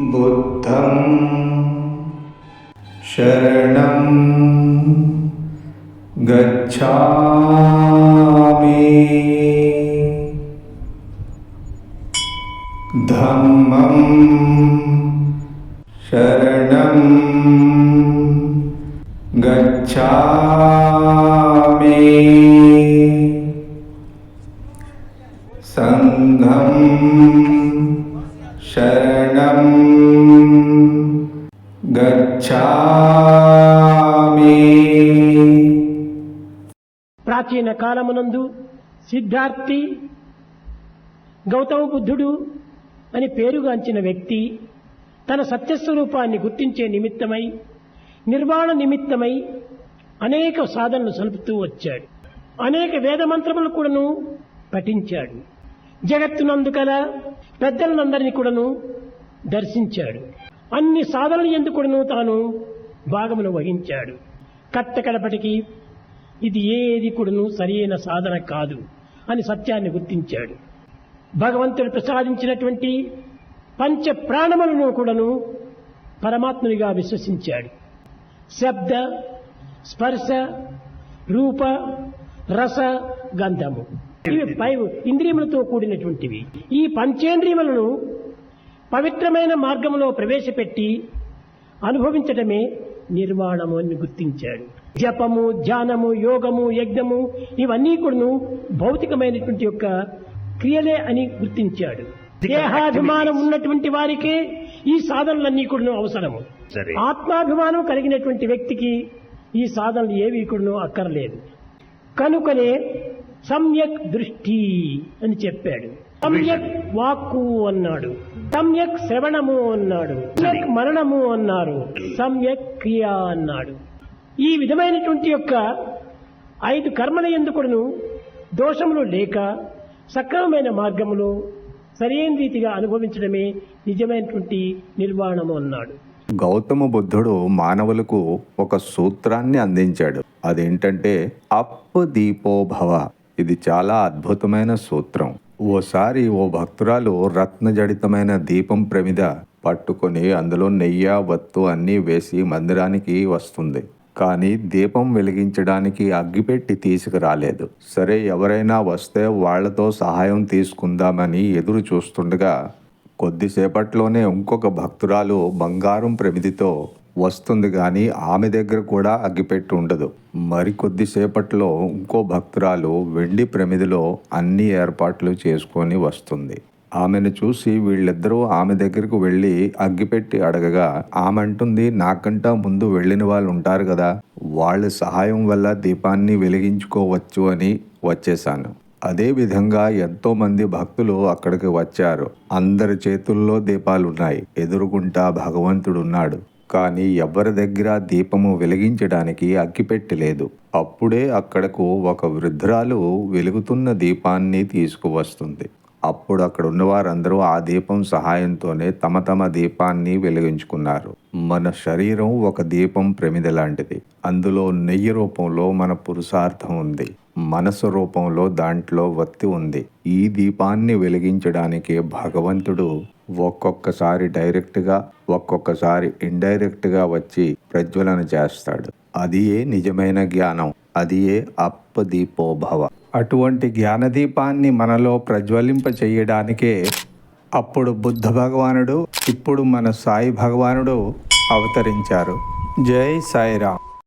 बुद्धं शरणं गच्छामि। धम्मं शरणं गच्छामि। सङ्घम् शरणं गच्छामि ప్రాచీన కాలమునందు సిద్ధార్థి గౌతమ బుద్ధుడు అని పేరుగాంచిన వ్యక్తి తన సత్యస్వరూపాన్ని గుర్తించే నిమిత్తమై నిర్వాణ నిమిత్తమై అనేక సాధనలు సలుపుతూ వచ్చాడు అనేక వేద మంత్రములు కూడాను పఠించాడు జగత్తునందు కల పెద్దలందరినీ కూడాను దర్శించాడు. అన్ని సాధనలు ఎందుకు కూడాను తాను భాగమును వహించాడు. కట్ట కలపటికి ఇది ఏది కూడాను సరైన సాధన కాదు అని సత్యాన్ని గుర్తించాడు. భగవంతుడు ప్రసాదించినటువంటి పంచ ప్రాణములను కూడాను పరమాత్మునిగా విశ్వసించాడు. శబ్ద స్పర్శ రూప రస గంధము. ఇవి పై ఇంద్రియములతో కూడినటువంటివి. ఈ పంచేంద్రియములను పవిత్రమైన మార్గంలో ప్రవేశపెట్టి అనుభవించటమే నిర్వాణము అని గుర్తించాడు. జపము ధ్యానము యోగము యజ్ఞము ఇవన్నీ కూడాను భౌతికమైనటువంటి యొక్క క్రియలే అని గుర్తించాడు. దేహాభిమానం ఉన్నటువంటి వారికే ఈ సాధనలన్నీ కూడాను అవసరము. సరే. ఆత్మాభిమానం కలిగినటువంటి వ్యక్తికి ఈ సాధనలు ఏవి కూడాను అక్కర్లేదు. కనుకనే సమ్యక్ దృష్టి అని చెప్పాడు. సమ్యక్ వాక్కు అన్నాడు. సమ్యక్ శ్రవణము అన్నాడు. సమ్యక్ మరణము అన్నారు. సమ్యక్ క్రియ అన్నాడు. ఈ విధమైనటువంటి యొక్క ఐదు కర్మల ఎందుకును దోషములు లేక సక్రమమైన మార్గములో సరైన రీతిగా అనుభవించడమే నిజమైనటువంటి నిర్వాణము అన్నాడు. గౌతమ బుద్ధుడు మానవులకు ఒక సూత్రాన్ని అందించాడు. అదేంటంటే అప్ దీపో భవ. ఇది చాలా అద్భుతమైన సూత్రం. ఓసారి ఓ భక్తురాలు రత్నజడితమైన దీపం ప్రమిద పట్టుకొని అందులో నెయ్యి వత్తు అన్నీ వేసి మందిరానికి వస్తుంది. కానీ దీపం వెలిగించడానికి అగ్గిపెట్టి తీసుకురాలేదు. సరే ఎవరైనా వస్తే వాళ్ళతో సహాయం తీసుకుందామని ఎదురు చూస్తుండగా కొద్దిసేపట్లోనే ఇంకొక భక్తురాలు బంగారం ప్రమిదితో వస్తుంది కానీ ఆమె దగ్గర కూడా అగ్గిపెట్టి ఉండదు. మరి కొద్దిసేపట్లో ఇంకో భక్తురాలు వెండి ప్రమిదిలో అన్ని ఏర్పాట్లు చేసుకొని వస్తుంది. ఆమెను చూసి వీళ్ళిద్దరూ ఆమె దగ్గరకు వెళ్ళి అగ్గిపెట్టి అడగగా ఆమె అంటుంది నాకంటా ముందు వెళ్ళిన వాళ్ళు ఉంటారు కదా వాళ్ళ సహాయం వల్ల దీపాన్ని వెలిగించుకోవచ్చు అని వచ్చేసాను అదే విధంగా భక్తులు అక్కడికి వచ్చారు. అందరి చేతుల్లో దీపాలున్నాయి. ఎదురుగుంటా భగవంతుడున్నాడు. కానీ ఎవరి దగ్గర దీపము వెలిగించడానికి అగ్గిపెట్టి లేదు. అప్పుడే అక్కడకు ఒక వృద్ధురాలు వెలుగుతున్న దీపాన్ని తీసుకువస్తుంది. అప్పుడు అక్కడ ఉన్న వారందరూ ఆ దీపం సహాయంతోనే తమ తమ దీపాన్ని వెలిగించుకున్నారు. మన శరీరం ఒక దీపం ప్రమిద లాంటిది. అందులో నెయ్యి రూపంలో మన పురుషార్థం ఉంది. మనసు రూపంలో దాంట్లో వత్తి ఉంది. ఈ దీపాన్ని వెలిగించడానికి భగవంతుడు ఒక్కొక్కసారి డైరెక్ట్గా ఒక్కొక్కసారి ఇండైరెక్ట్గా వచ్చి ప్రజ్వలన చేస్తాడు. అది ఏ నిజమైన జ్ఞానం. అది ఏ అటువంటి జ్ఞానదీపాన్ని మనలో ప్రజ్వలింప చేయడానికే అప్పుడు బుద్ధ భగవానుడు ఇప్పుడు మన సాయి భగవానుడు అవతరించారు. జై సాయిరామ్.